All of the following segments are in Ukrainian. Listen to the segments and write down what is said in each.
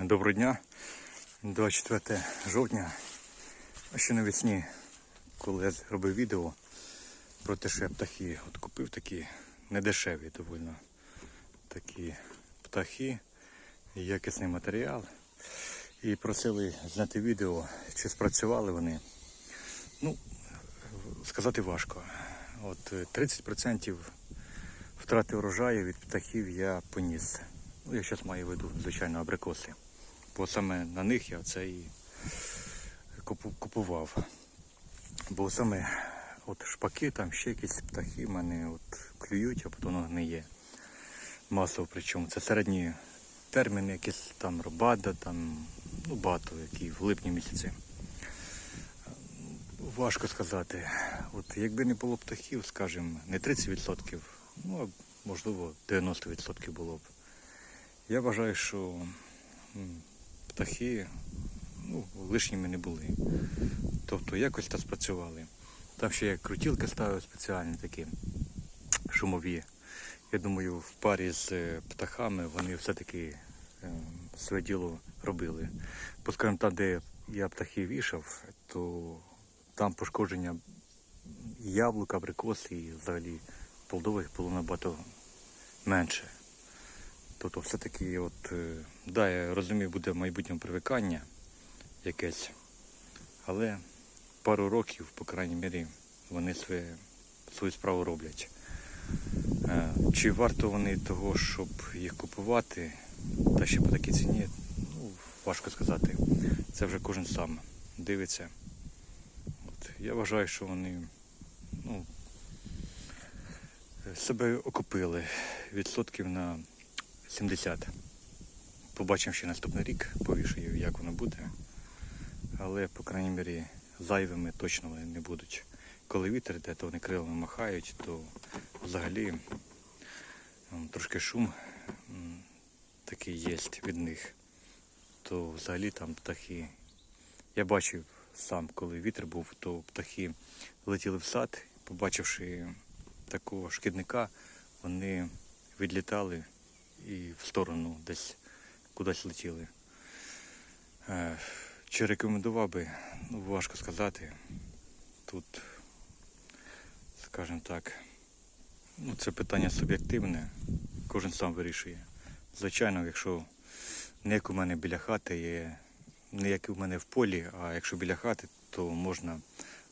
Доброго дня. 24 жовтня. Ще навесні, коли я робив відео про те, що я птахи от купив такі недешеві доволі такі птахи, якісний матеріал. І просили зняти відео, чи спрацювали вони. Ну, сказати важко. От е, 30% втрати урожаю від птахів я поніс. Ну, я зараз маю в виду, звичайно, абрикоси. Бо саме на них я це і купував. Бо саме от шпаки, там ще якісь птахи мене от клюють, а потім гниє. Масово причому. Це середні терміни, якісь там робада, там, ну багато, які в липні місяці. Важко сказати. От якби не було птахів, скажімо, не 30%, ну а можливо 90% було б. Я вважаю, що птахи ну, лишніми не були. Тобто якось та спрацювали. Там ще я крутілки ставив спеціальні такі шумові. Я думаю, в парі з е, птахами вони все-таки е, своє діло робили. Бо, скажімо, там, де я птахи вішав, то там пошкодження і яблук, абрикос і взагалі плодових було набагато менше. Тобто все-таки, от, е, да, я розумію, буде в майбутньому привикання якесь, але пару років, по крайній мірі, вони своє, свою справу роблять. Е, Чи варто вони того, щоб їх купувати, та ще по такій ціні, ну, важко сказати. Це вже кожен сам дивиться. От, я вважаю, що вони ну, себе окупили відсотків на 70. Побачимо ще наступний рік, повішаю, як воно буде. Але, по крайній мірі, зайвими точно вони не будуть. Коли вітер йде, то вони крилами махають, то взагалі трошки шум такий є від них. То взагалі там птахи. Я бачив сам, коли вітер був, то птахи летіли в сад, побачивши такого шкідника, вони відлітали і в сторону десь кудись летіли. Е, Чи рекомендував би, ну важко сказати. Тут, скажімо так, ну це питання суб'єктивне, кожен сам вирішує. Звичайно, якщо не як у мене біля хати є, не як у мене в полі, а якщо біля хати, то можна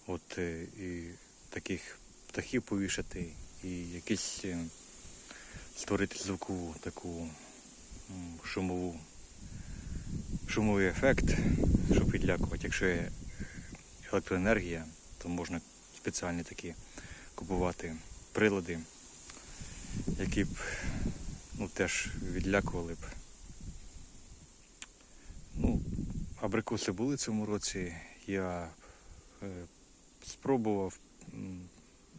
от е, і таких птахів повішати, і якісь е, створити звукову таку шумову, шумовий ефект, щоб відлякувати. Якщо є електроенергія, то можна спеціальні такі купувати прилади, які б ну, теж відлякували б. Ну, абрикоси були цьому році. Я е, спробував.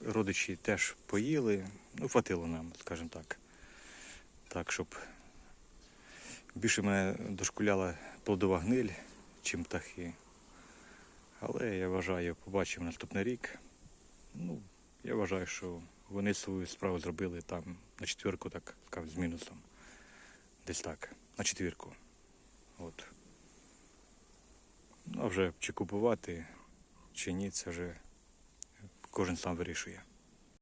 Родичі теж поїли. Ну, хватило нам, скажімо так. Так, щоб більше мене дошкуляла плодова гниль, чим птахи. Але я вважаю, побачимо наступний рік. Ну, я вважаю, що вони свою справу зробили там на четвірку, так скажу, з мінусом. Десь так, на четвірку. От. Ну, а вже чи купувати, чи ні, це вже кожен сам вирішує.